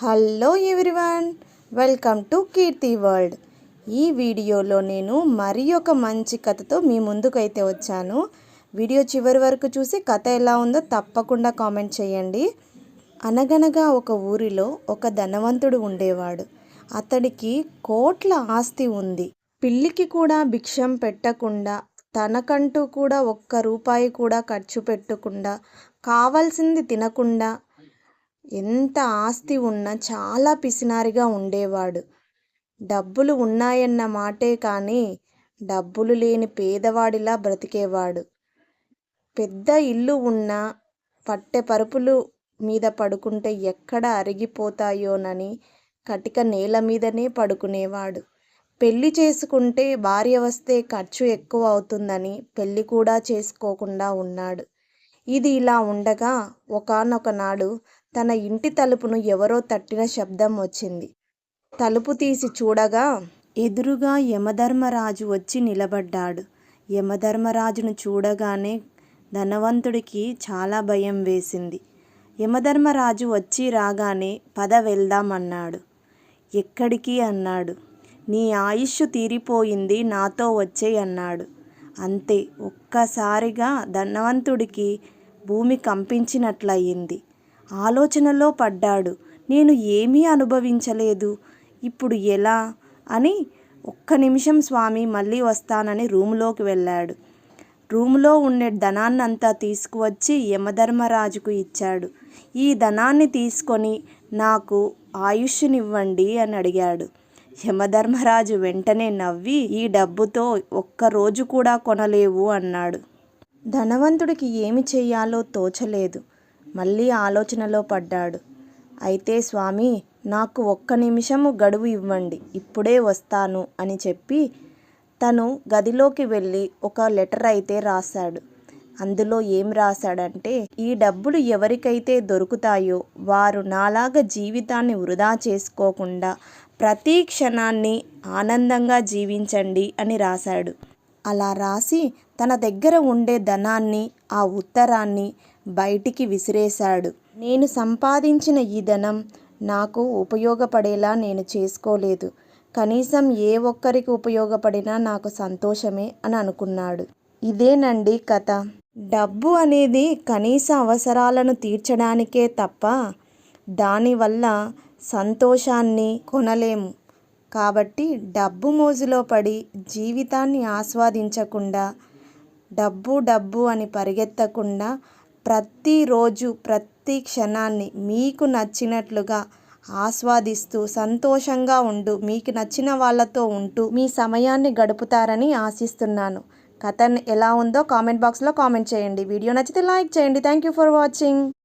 Hello everyone welcome to Keerthi world. ఈ వీడియోలో నేను మరి ఒక మంచి కథతో మీ ముందుకైతే వచ్చాను. వీడియో చివరి వరకు చూసి కథ ఎలా ఉందో తప్పకుండా కామెంట్ చేయండి. అనగనగా ఒక ఊరిలో ఒక ధనవంతుడు ఉండేవాడు. అతడికి కోట్ల ఆస్తి ఉంది. పిల్లికి కూడా భిక్షం పెట్టకుండా తనకంటూ కూడా ఒక్క రూపాయి కూడా ఖర్చు పెట్టకుండా కావాల్సింది తినకుండా ఎంత ఆస్తి ఉన్నా చాలా పిసినారిగా ఉండేవాడు. డబ్బులు ఉన్నాయన్న మాటే కానీ డబ్బులు లేని పేదవాడిలా బ్రతికేవాడు. పెద్ద ఇల్లు ఉన్నా పట్టె పరుపులు మీద పడుకుంటే ఎక్కడ అరిగిపోతాయోనని కటిక నేల మీదనే పడుకునేవాడు. పెళ్ళి చేసుకుంటే భార్య వస్తే ఖర్చు ఎక్కువ అవుతుందని పెళ్ళి కూడా చేసుకోకుండా ఉన్నాడు. ఇది ఇలా ఉండగా ఒకనొక నాడు తన ఇంటి తలుపును ఎవరో తట్టిన శబ్దం వచ్చింది. తలుపు తీసి చూడగా ఎదురుగా యమధర్మరాజు వచ్చి నిలబడ్డాడు. యమధర్మరాజును చూడగానే ధనవంతుడికి చాలా భయం వేసింది. యమధర్మరాజు వచ్చి రాగానే పద వెళ్దామన్నాడు ఎక్కడికి? అన్నాడు. నీ ఆయుష్ తీరిపోయింది నాతో వచ్చే అన్నాడు. అంతే ఒక్కసారిగా ధనవంతుడికి భూమి కంపించినట్లయింది. ఆలోచనలో పడ్డాడు. నేను ఏమీ అనుభవించలేదు. ఇప్పుడు ఎలా? అని ఒక్క నిమిషం స్వామి మళ్ళీ వస్తానని రూములోకి వెళ్ళాడు. రూములో ఉండే ధనాన్నంతా తీసుకువచ్చి యమధర్మరాజుకు ఇచ్చాడు. ఈ ధనాన్ని తీసుకొని నాకు ఆయుష్నివ్వండి అని అడిగాడు. యమధర్మరాజు వెంటనే నవ్వి ఈ డబ్బుతో ఒక్క రోజు కూడా కొనలేవు అన్నాడు. ధనవంతుడికి ఏమి చేయాలో తోచలేదు. మళ్ళీ ఆలోచనలో పడ్డాడు. అయితే స్వామి నాకు ఒక్క నిమిషము గడువు ఇవ్వండి ఇప్పుడే వస్తాను అని చెప్పి తను గదిలోకి వెళ్ళి ఒక లెటర్ అయితే రాశాడు. అందులో ఏం రాశాడంటే ఈ డబ్బులు ఎవరికైతే దొరుకుతాయో వారు నాలాగా జీవితాన్ని వృధా చేసుకోకుండా ప్రతి క్షణాన్ని ఆనందంగా జీవించండి అని రాశాడు. అలా రాసి తన దగ్గర ఉండే ధనాన్ని ఆ ఉత్తరాన్ని బయటికి విసిరేశాడు. నేను సంపాదించిన ఈ ధనం నాకు ఉపయోగపడేలా నేను చేసుకోలేదు. కనీసం ఏ ఒక్కరికి ఉపయోగపడినా నాకు సంతోషమే అని అనుకున్నాడు. ఇదేనండి కథ. డబ్బు అనేది కనీస అవసరాలను తీర్చడానికే తప్ప దానివల్ల సంతోషాన్ని కొనలేము. కాబట్టి డబ్బు మోజులో పడి జీవితాన్ని ఆస్వాదించకుండా డబ్బు డబ్బు అని పరిగెత్తకుండా ప్రతిరోజు ప్రతి క్షణాన్ని మీకు నచ్చినట్లుగా ఆస్వాదిస్తూ సంతోషంగా ఉండు. మీకు నచ్చిన వాళ్ళతో ఉంటూ మీ సమయాన్ని గడుపుతారని ఆశిస్తున్నాను. కథ ఎలా ఉందో కామెంట్ బాక్స్లో కామెంట్ చేయండి. వీడియో నచ్చితే లైక్ చేయండి. Thank you for watching.